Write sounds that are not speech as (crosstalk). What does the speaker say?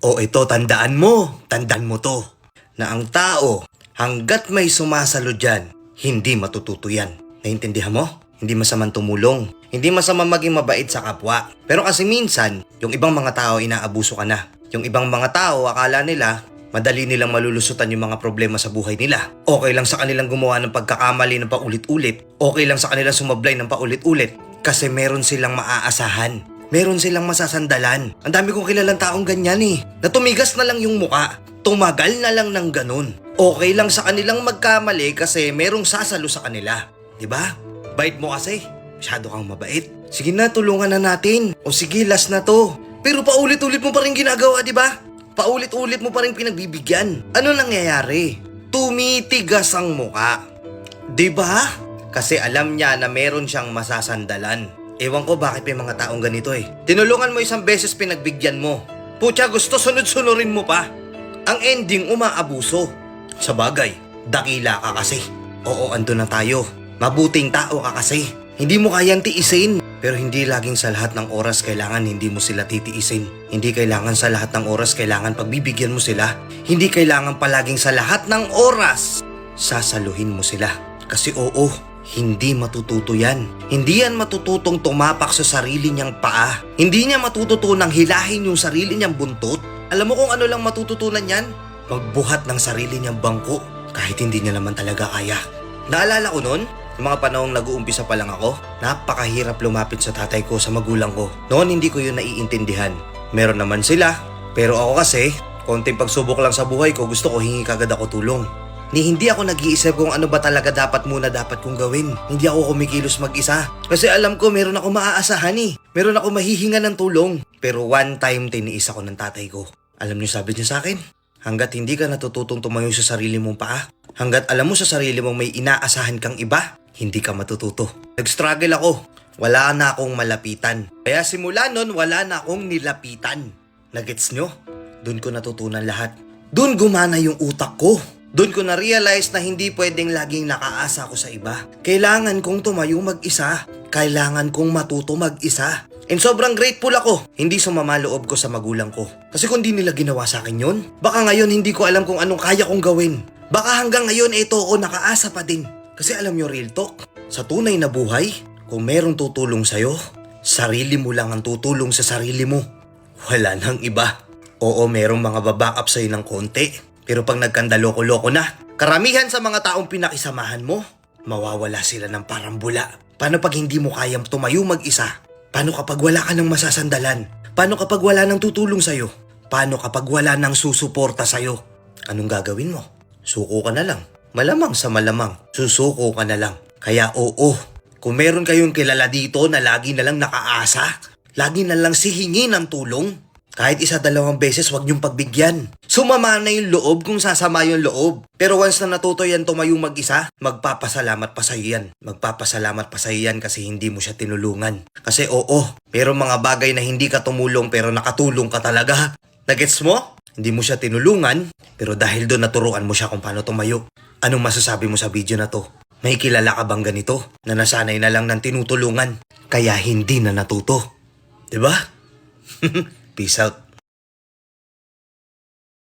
O ito, tandaan mo, tandaan mo to, na ang tao, hanggat may sumasalo dyan, hindi matututo yan. Naintindihan mo? Hindi masamang tumulong. Hindi masama maging mabait sa kapwa. Pero kasi minsan, yung ibang mga tao inaabuso ka na. Yung ibang mga tao, akala nila, madali nilang malulusutan yung mga problema sa buhay nila. Okay lang sa kanilang gumawa ng pagkakamali ng paulit-ulit. Okay lang sa kanilang sumablay ng paulit-ulit. Kasi meron silang maaasahan. Meron silang masasandalan. Ang dami kong kilalang taong ganyan eh. Na tumigas na lang yung muka. Tumagal na lang ng ganun. Okay lang sa kanilang magkamali kasi merong sasalo sa kanila. ba? Bait mo kasi. Masyado kang mabait. Sige na, tulungan na natin. O sige, last na to. Pero paulit-ulit mo pa rin ginagawa, di ba? Paulit-ulit mo pa rin pinagbibigyan. Ano nangyayari? Tumitigas ang muka. Di ba? Kasi alam niya na meron siyang masasandalan. Ewan ko bakit may mga taong ganito eh. Tinulungan mo isang beses pinagbigyan mo. Putya gusto sunod-sunurin mo pa. Ang ending umaabuso. Sa bagay, dakila ka kasi. Oo, ando na tayo. Mabuting tao ka kasi. Hindi mo kayang tiisin. Pero hindi laging sa lahat ng oras kailangan hindi mo sila titiisin. Hindi kailangan sa lahat ng oras kailangan pagbibigyan mo sila. Hindi kailangan palaging sa lahat ng oras sasaluhin mo sila. Kasi oo, hindi matututo yan. Hindi yan matututong tumapak sa sarili niyang paa. Hindi niya matututunang hilahin yung sarili niyang buntot. Alam mo kung ano lang matututunan yan? Magbuhat ng sarili niyang bangko kahit hindi niya naman talaga kaya. Naalala ko noon, mga panahong nag-uumpisa pa lang ako, napakahirap lumapit sa tatay ko sa magulang ko. Noon hindi ko yun naiintindihan. Meron naman sila, pero ako kasi, konting pagsubok lang sa buhay ko, gusto ko hingi kagad ako tulong. Ni hindi ako nag-iisip kung ano ba talaga dapat muna dapat kong gawin. Hindi ako kumikilos mag-isa. Kasi alam ko meron ako maaasahan eh. Meron ako mahihinga ng tulong. Pero one time tiniis ako ng tatay ko. Alam niyo sabi niya sa akin? Hanggat hindi ka natututong tumayo sa sarili mong paa, hanggat alam mo sa sarili mong may inaasahan kang iba, hindi ka matututo. Nag-struggle ako. Wala na akong malapitan. Kaya simula nun, wala na akong nilapitan. Nagets nyo? Doon ko natutunan lahat. Doon gumana yung utak ko. Doon ko na-realize na hindi pwedeng laging nakaasa ako sa iba. Kailangan kong tumayo mag-isa. Kailangan kong matuto mag-isa. And sobrang grateful ako. Hindi sumama loob ko sa magulang ko. Kasi kung di nila ginawa sa akin yun, baka ngayon hindi ko alam kung anong kaya kong gawin. Baka hanggang ngayon ito ako nakaasa pa din. Kasi alam nyo real talk, sa tunay na buhay, kung merong tutulong sa'yo, sarili mo lang ang tutulong sa sarili mo. Wala nang iba. Oo, merong mga babackup sa'yo ng konti. Pero pag nagkandaloko-loko na, karamihan sa mga taong pinakisamahan mo, mawawala sila ng parang bula. Paano pag hindi mo kayang tumayo mag-isa? Paano kapag wala ka ng masasandalan? Paano kapag wala nang tutulong sa'yo? Paano kapag wala nang susuporta sa'yo? Anong gagawin mo? Suko ka na lang. Malamang sa malamang, susuko ka na lang. Kaya oo, kung meron kayong kilala dito na lagi na lang nakaasa, lagi na lang sihingi ng tulong, kahit isa dalawang beses wag niyong pagbigyan. Sumama na yung loob kung sasama yung loob. Pero once na natuto yan tumayo mag-isa, magpapasalamat pa sa'yo yan. Magpapasalamat pa sa'yo yan kasi hindi mo siya tinulungan. Kasi oo, pero mga bagay na hindi ka tumulong pero nakatulong ka talaga. Nagets mo? Hindi mo siya tinulungan, pero dahil doon naturuan mo siya kung paano tumayo. Anong masasabi mo sa video na to? May kilala ka bang ganito na nasanay na lang ng tinutulungan kaya hindi na natuto? 'Di ba? (laughs) Peace out.